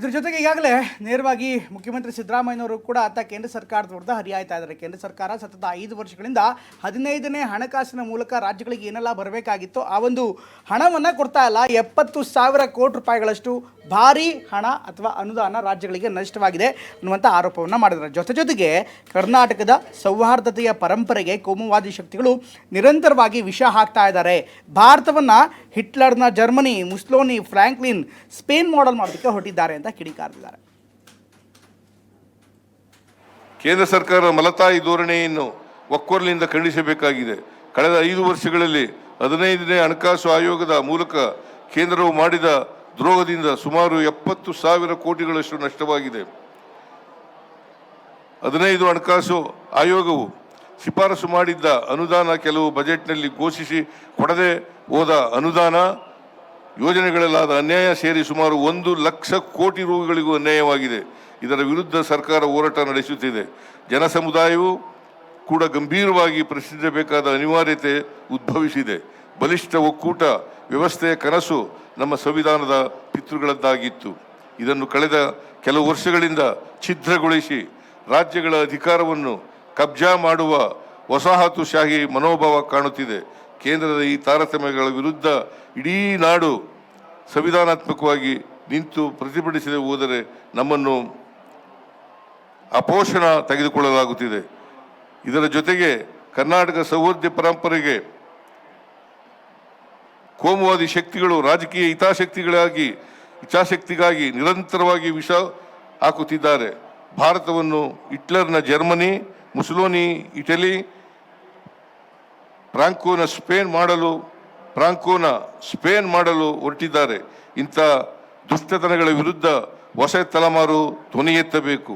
ಇದ್ರ ಜೊತೆಗೆ ಈಗಾಗಲೇ ನೇರವಾಗಿ ಮುಖ್ಯಮಂತ್ರಿ ಸಿದ್ದರಾಮಯ್ಯನವರು ಕೂಡ ಆತ ಕೇಂದ್ರ ಸರ್ಕಾರದ ವಿರುದ್ಧ ಹರಿಯಾಯ್ತಾ ಇದ್ದಾರೆ. ಕೇಂದ್ರ ಸರ್ಕಾರ ಸತತ ಐದು ವರ್ಷಗಳಿಂದ ಹದಿನೈದನೇ ಹಣಕಾಸಿನ ಮೂಲಕ ರಾಜ್ಯಗಳಿಗೆ ಏನೆಲ್ಲ ಬರಬೇಕಾಗಿತ್ತು ಆ ಒಂದು ಹಣವನ್ನು ಕೊಡ್ತಾ ಇಲ್ಲ. ಎಪ್ಪತ್ತು ಸಾವಿರ ಕೋಟಿ ರೂಪಾಯಿಗಳಷ್ಟು ಭಾರಿ ಹಣ ಅಥವಾ ಅನುದಾನ ರಾಜ್ಯಗಳಿಗೆ ನಷ್ಟವಾಗಿದೆ ಅನ್ನುವಂಥ ಆರೋಪವನ್ನು ಮಾಡಿದ್ದಾರೆ. ಜೊತೆ ಜೊತೆಗೆ ಕರ್ನಾಟಕದ ಸೌಹಾರ್ದತೆಯ ಪರಂಪರೆಗೆ ಕೋಮುವಾದಿ ಶಕ್ತಿಗಳು ನಿರಂತರವಾಗಿ ವಿಷ ಹಾಕ್ತಾ ಇದ್ದಾರೆ. ಭಾರತವನ್ನು ಹಿಟ್ಲರ್ನ Germany, Mussolini, Franklin, Spain model ಮಾಡೋದಕ್ಕೆ ಹೊರಟಿದ್ದಾರೆ ಅಂತ ಕಿಡಿಕಾರಿದ್ದಾರೆ ಕೇಂದ್ರ ಸರ್ಕಾರ ಮಲತಾಯಿ ಧೋರಣೆಯನ್ನು ಒಕ್ಕೊರಲಿನಿಂದ ಖಂಡಿಸಬೇಕಾಗಿದೆ. ಕಳೆದ ಐದು ವರ್ಷಗಳಲ್ಲಿ ಹದಿನೈದನೇ ಹಣಕಾಸು ಆಯೋಗದ ಮೂಲಕ ಕೇಂದ್ರವು ಮಾಡಿದ ದ್ರೋಹದಿಂದ ಸುಮಾರು ಎಪ್ಪತ್ತು ಸಾವಿರ ಕೋಟಿಗಳಷ್ಟು ನಷ್ಟವಾಗಿದೆ. ಹದಿನೈದು ಹಣಕಾಸು ಆಯೋಗವು ಶಿಫಾರಸು ಮಾಡಿದ್ದ ಅನುದಾನ ಕೆಲವು ಬಜೆಟ್ನಲ್ಲಿ ಘೋಷಿಸಿ ಕೊಡದೆ ಹೋದ ಅನುದಾನ ಯೋಜನೆಗಳಲ್ಲಾದ ಅನ್ಯಾಯ ಸೇರಿ ಸುಮಾರು ಒಂದು ಲಕ್ಷ ಕೋಟಿ ರೂಗಳಿಗೂ ಅನ್ಯಾಯವಾಗಿದೆ. ಇದರ ವಿರುದ್ಧ ಸರ್ಕಾರ ಹೋರಾಟ ನಡೆಸುತ್ತಿದೆ. ಜನ ಸಮುದಾಯವು ಕೂಡ ಗಂಭೀರವಾಗಿ ಪ್ರಶ್ನಿಸಬೇಕಾದ ಅನಿವಾರ್ಯತೆ ಉದ್ಭವಿಸಿದೆ. ಬಲಿಷ್ಠ ಒಕ್ಕೂಟ, ವ್ಯವಸ್ಥೆಯ ಕನಸು ನಮ್ಮ ಸಂವಿಧಾನದ ಪಿತೃಗಳದ್ದಾಗಿತ್ತು. ಇದನ್ನು ಕಳೆದ ಕೆಲವು ವರ್ಷಗಳಿಂದ ಛಿದ್ರಗೊಳಿಸಿ ರಾಜ್ಯಗಳ ಅಧಿಕಾರವನ್ನು ಕಬ್ಜಾ ಮಾಡುವ ವಸಾಹತುಶಾಹಿ ಮನೋಭಾವ ಕಾಣುತ್ತಿದೆ. ಕೇಂದ್ರದ ಈ ತಾರತಮ್ಯಗಳ ವಿರುದ್ಧ ಇಡೀ ನಾಡು ಸಂವಿಧಾನಾತ್ಮಕವಾಗಿ ನಿಂತು ಪ್ರತಿಭಟಿಸದೆ ಹೋದರೆ ನಮ್ಮನ್ನು ಅಪೋಷಣ ತೆಗೆದುಕೊಳ್ಳಲಾಗುತ್ತಿದೆ. ಇದರ ಜೊತೆಗೆ ಕರ್ನಾಟಕ ಸೌಹಾರ್ದ ಪರಂಪರೆಗೆ ಕೋಮುವಾದಿ ಶಕ್ತಿಗಳು, ರಾಜಕೀಯ ಹಿತಾಸಕ್ತಿಗಳಾಗಿ ಇಚ್ಛಾಶಕ್ತಿಗಾಗಿ ನಿರಂತರವಾಗಿ ವಿಷ ಹಾಕುತ್ತಿದ್ದಾರೆ. ಭಾರತವನ್ನು ಹಿಟ್ಲರ್ನ ಜರ್ಮನಿ, ಮುಸ್ಲೋನಿ, ಇಟಲಿ ಫ್ರಾಂಕೋನ ಸ್ಪೇನ್ ಮಾಡಲು ಫ್ರಾಂಕೋನ ಸ್ಪೇನ್ ಮಾಡಲು ಹೊರಟಿದ್ದಾರೆ. ಇಂಥ ದುಷ್ಟತನಗಳ ವಿರುದ್ಧ ಹೊಸ ತಲೆಮಾರು ಧ್ವನಿ ಎತ್ತಬೇಕು